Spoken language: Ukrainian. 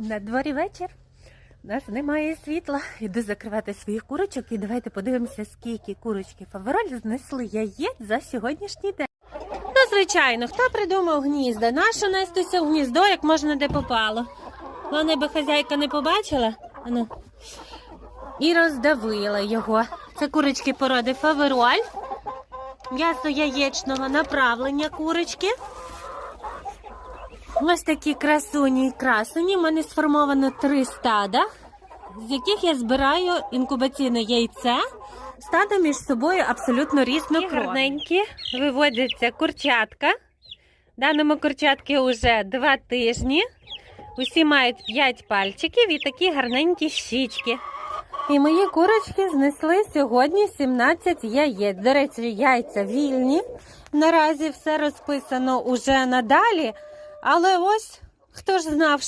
На дворі вечір. У нас немає світла. Іду закривати своїх курочок і давайте подивимося, скільки курочки фавороль знесли яєць за сьогоднішній день. Ну, звичайно, хто придумав гнізда? Нащо нестися в гніздо, як можна де попало? Головне, би хазяйка не побачила. Ану. І роздавила його. Це курочки породи фавероль. М'ясо яєчного направлення курочки. Ось такі красуні і красуні. У мене сформовано три стада, з яких я збираю інкубаційне яйце. Стада між собою абсолютно різнокровні. гарненькі виводяться курчатка. Даному курчатки вже два тижні. Усі мають 5 пальчиків і такі гарненькі щічки. І мої курочки знесли сьогодні 17 яєць. До речі, яйця вільні. Наразі все розписано уже надалі. Але ось хто ж знав,